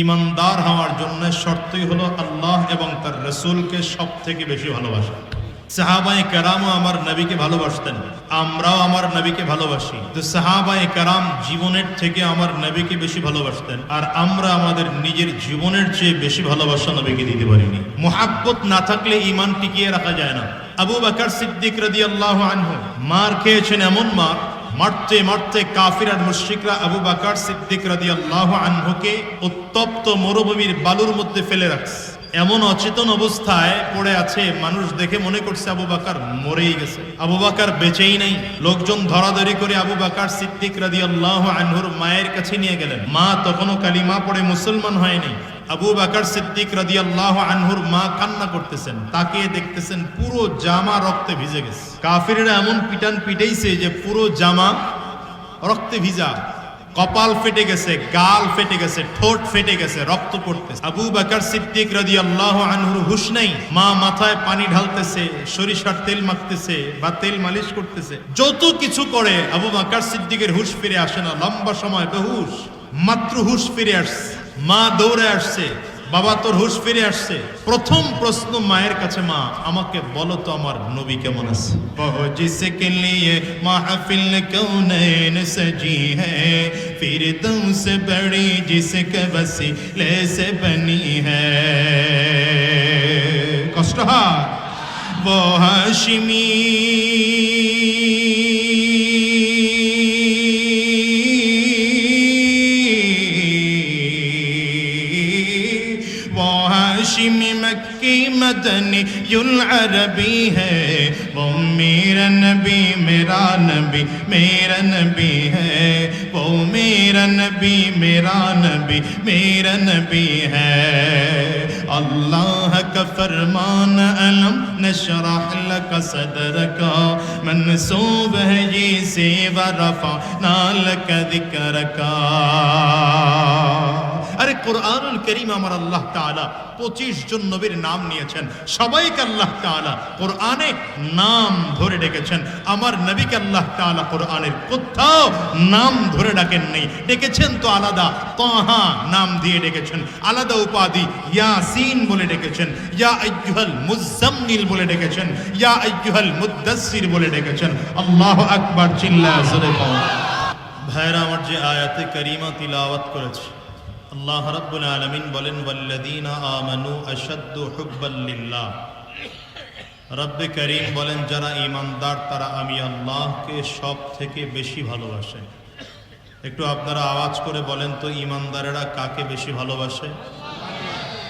ইমানদার হওয়ার জন্য শর্তই হলো আল্লাহ এবং তার রসুলকে সব থেকে বেশি ভালোবাসা। সাহাবাই কারামও আমার নবীকে ভালোবাসতেন, আমরাও আমার নবীকে ভালোবাসি। তো সাহাবাই কারাম জীবনের থেকে আমার নবীকে বেশি ভালোবাসতেন, আর আমরা আমাদের নিজের জীবনের চেয়ে বেশি ভালোবাসা নবীকে দিতে পারিনি। মোহাব্বত না থাকলে ইমান টিকিয়ে রাখা যায় না। আবু বাকার সিদ্দিক রাদি আল্লাহ আনহু, মার খেয়েছেন এমন মার মারতে মারতে কাফির আর মুশিকরা আবু বাকার সিদ্দিক রাদি আল্লাহ আনহুকে উত্তপ্ত মরুভূমির বালুর মধ্যে ফেলে রাখছে। এমন অচেতন অবস্থায় পড়ে আছে, মানুষ দেখে মনে করছে আবু বাকার মরেই গেছে। আবু বাকার বেঁচেই নাই। লোকজন ধরাধরি করে আবু বাকার সিদ্দিক রাদি আল্লাহ আনহুর মায়ের কাছে নিয়ে গেলেন। মা তখনও কালিমা পড়ে মুসলমান হয়নি। আবু বাকার সিদ্দিক রাদি আল্লাহ আনহুর মা কান্না করতেছেন তাকে দেখতেছেন পুরো জামা রক্তে ভিজে গেছে। কাফিরেরা এমন পিটান পিটাইছে যে পুরো জামা রক্তে ভিজা। কপাল ফেটে গেছে, গাল ফেটে গেছে, ঠোঁট ফেটে গেছে, রক্ত পড়তেছে। আবু বাকার সিদ্দিক রাদি আল্লাহ আনহুর হুশ নেই। মা মাথায় পানি ঢালতেছে, সরিষার তেল মাখতেছে বা তেল মালিশ করতেছে। যত কিছু করে, আবু বাকার সিদ্দিকের হুশ ফিরে আসে না। লম্বা সময় বেহুশ মাত্র হুশ ফিরে আসছে, মা দৌড়ে আসছে। বাবা তোর হুশ ফিরে আসছে। প্রথম প্রশ্ন মায়ের কাছে মা আমাকে বলো তো আমার নবী কেমন আছে? জিসকে লিয়ে মাহফিল কৌনैन তুম সে फिर জিসে কে বসি লে সে বনি है কষ্ট হয়। হাসিমি مدنی العربی ہے۔ وہ میرا نبی میرا نبی میرا نبی ہے۔ وہ میرا نبی میرا نبی میرا نبی ہے۔ اللہ کا فرمان علم نشرح لک صدر کا۔ منصوب ہے یہ سیوا رفع نالک ذکر کا۔ কোরআনুল করিম আমার আল্লাহ তাআলা পঁচিশ জন নবীর নাম নিয়েছেন। সবাইকে আল্লাহ তাআলা কোরআনে নাম ধরে ডেকেছেন। আমার নবীকে আল্লাহ তাআলা কোরআনের কোথাও নাম ধরে ডাকেন নেই ডেকেছেন তো আলাদা তাহা নাম দিয়ে ডেকেছেন। আলাদা উপাধি ইয়াসিন বলে ডেকেছেন। ইয়া আইয়ুহাল মুজাম্মিল বলে ডেকেছেন। ইয়া আইয়ুহাল মুদ্দাসসির বলে ডেকেছেন। আল্লাহ আকবার চিল্লা ভাইরা, আমার যে আয়াতে করিমা তিলাওয়াত করেছে আল্লাহ রাব্বুল আলামিন বলেন, ওয়াল্লাযীনা আমানু আশাদ্দু হুব্বাল লিল্লাহ। রব্বে করিম বলেন, যারা ঈমানদার, তারা আমি আল্লাহকে সব থেকে বেশি ভালোবাসে। একটু আপনারা আওয়াজ করে বলেন তো, ঈমানদারেরা কাকে বেশি ভালোবাসে?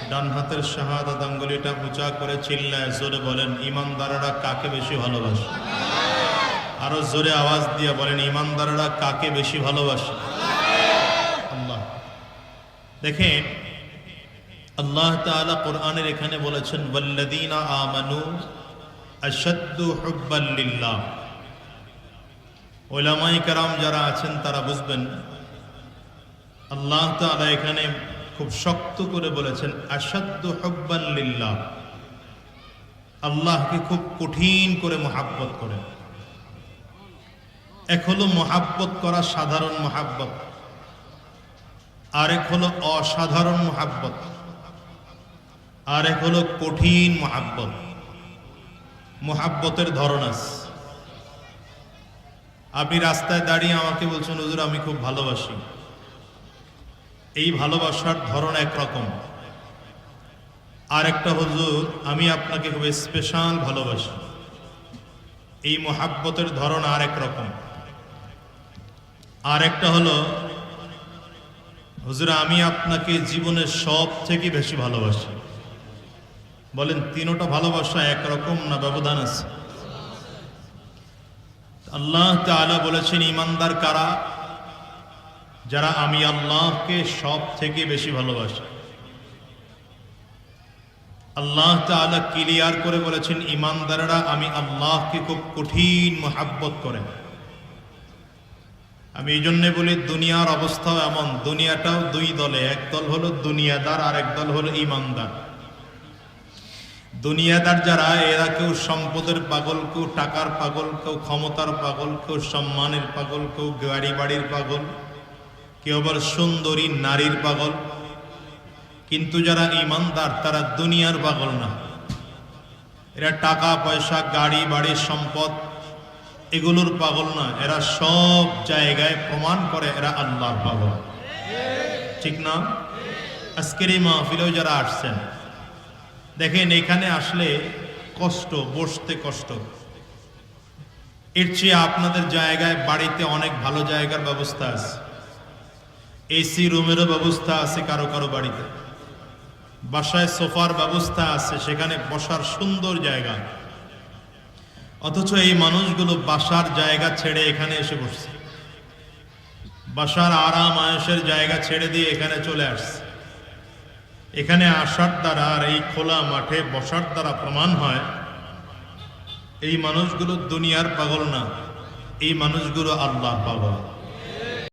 ডান হাতের শাহাদাত আঙ্গুলিটা উঁচা করে চিল্লায় জোরে বলেন, ঈমানদারেরা কাকে বেশি ভালোবাসে? আরও জোরে আওয়াজ দিয়ে বলেন, ঈমানদারেরা কাকে বেশি ভালোবাসে? দেখেন, আল্লাহ তাআলা কোরআনের এখানে বলেছেন, ওয়াল্লাযীনা আমানু আশাদ্দু ওলামাই কারাম যারা আছেন, তারা বুঝবেন, আল্লাহ তাআলা এখানে খুব শক্ত করে বলেছেন, আশাদ্দু হুব্বাল লিল্লাহ। আল্লাহকে খুব কঠিন করে মহাব্বত করেন। এক হলো মহাব্বত করা সাধারণ মহাব্বত। আরেক হলো অসাধারণ মহাব্বত। আরেক হলো কঠিন মহাব্বত। মহাব্বতের ধরন আছে। আপনি রাস্তায় দাঁড়িয়ে আমাকে বলছেন, হুজুর, আমি খুব ভালোবাসি। এই ভালোবাসার ধরন একরকম। আরেকটা, হুজুর, আমি আপনাকে খুব স্পেশাল ভালোবাসি। এই মহাব্বতের ধরন আরেক রকম। আরেকটা হলো হুজুর, আমি আপনাকে জীবনের সব থেকে বেশি ভালোবাসি। বলেন, তিনোটা ভালোবাসা একরকম না ব্যবধান আছে? আল্লাহ তাআলা বলেছেন, ইমানদার কারা? যারা আমি আল্লাহকে সব থেকে বেশি ভালোবাসি। আল্লাহ তাআলা ক্লিয়ার করে বলেছেন, ইমানদারেরা আমি আল্লাহকে খুব কঠিন মহাব্বত করেন আমি এই জন্যে বলি, দুনিয়ার অবস্থাও এমন। দুনিয়াটাও দুই দলে। এক দল হলো দুনিয়াদার আর এক দল হলো ইমানদার। দুনিয়াদার যারা, এরা কেউ সম্পদের পাগল, কেউ টাকার পাগল, কেউ ক্ষমতার পাগল, কেউ সম্মানের পাগল, কেউ গাড়ি বাড়ির পাগল, কেউ আবার সুন্দরী নারীর পাগল। কিন্তু যারা ইমানদার, তারা দুনিয়ার পাগল না। এরা টাকা, পয়সা গাড়ি বাড়ি সম্পদ এগুলোর পাগল না, এরা সব জায়গায় প্রমাণ করে এরা আল্লাহর পাগল। ঠিক না? আজকের এই মাহফিলেও যারা আসছেন, দেখেন এখানে আসলে কষ্ট, বসতে কষ্ট। এর চেয়ে আপনাদের জায়গায় বাড়িতে অনেক ভালো জায়গার ব্যবস্থা আছে। এসি রুমেরও ব্যবস্থা আছে কারও কারও বাড়িতে। বাসায় সোফার ব্যবস্থা আছে, সেখানে বসার সুন্দর জায়গা। অথচ এই মানুষগুলো বাসার জায়গা ছেড়ে এখানে এসে বসছে। বাসার আরাম আয়সের জায়গা ছেড়ে দিয়ে এখানে চলে আসছে। এখানে আসার দ্বারা আর এই খোলা মাঠে বসার দ্বারা প্রমাণ হয়, এই মানুষগুলো দুনিয়ার পাগল না, এই মানুষগুলো আল্লাহ পাগল।